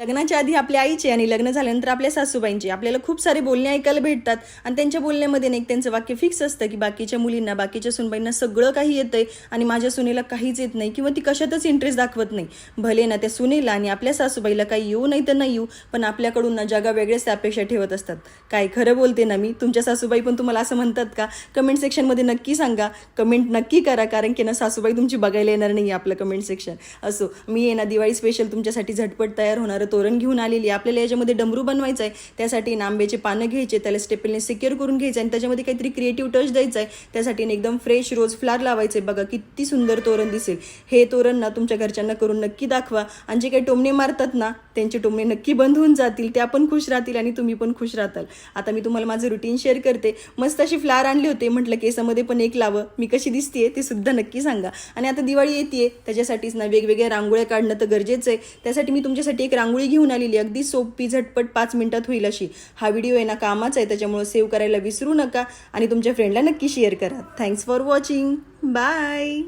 लग्नाच्या आधी आपल्या आईचे आणि लग्न झाल्यानंतर आपल्या सासूबाईंचे. आपल्याला खूप सारे बोलणे ऐकायला भेटतात आणि त्यांच्या बोलण्यामध्ये एक त्यांचं वाक्य फिक्स असतं की बाकीच्या मुलींना बाकीच्या सुनबाईंना सगळं काही येतंय आणि माझ्या सुनेला काहीच येत नाही किंवा ती कशातच इंटरेस्ट दाखवत नाही. भले ना त्या सुनेला आणि आपल्या सासूबाईला काही येऊ नाही तर नाही येऊ पण आपल्याकडून ना जगा वेगळ्याच त्या अपेक्षा ठेवत असतात. काय खरं बोलते ना मी? तुमच्या सासूबाई पण तुम्हाला असं म्हणतात का? कमेंट सेक्शनमध्ये नक्की सांगा. कमेंट नक्की करा कारण की ना सासूबाई तुमची बघायला येणार नाही आपलं कमेंट सेक्शन असो मी ये ना दिवाळी स्पेशल तुमच्यासाठी झटपट तयार होणार तोरण घेऊन आलेली आहे. आपल्याला याच्यामध्ये डमरू बनवायचं आहे. त्यासाठी आंब्याचे पानं घ्यायचे त्याला स्टेपलने सिक्युअर करून घ्यायचं आणि त्याच्यामध्ये काहीतरी क्रिएटिव्ह टच द्यायचा आहे. त्यासाठी एकदम फ्रेश रोज फ्लार लावायचे बघा किती सुंदर तोरण दिसेल. हे तोरण ना तुमच्या घरच्यांना करून नक्की दाखवा. आणि जे काही टोमणे मारतात ना त्यांचे टोमणे नक्की बंद होऊन जातील. त्या पण खुश राहतील आणि तुम्ही पण खुश राहताल. आता मी तुम्हाला माझं रुटीन शेअर करते. मस्त अशी फ्लार आणले होते. म्हटलं केसामध्ये पण एक लावं. मी कशी दिसते ते सुद्धा नक्की सांगा. आणि आता दिवाळी येते त्याच्यासाठीच ना वेगवेगळ्या रांगोळ्या काढणं तर गरजेचं आहे. त्यासाठी मी तुमच्यासाठी एक रांगोळी घेऊन आलेली. अगदी सोपी झटपट पाच मिनिटात होईल अशी. हा व्हिडिओ आहे ना कामाचा आहे त्याच्यामुळे सेव्ह करायला विसरू नका. आणि तुमच्या फ्रेंडला नक्की शेअर करा. Thanks for watching bye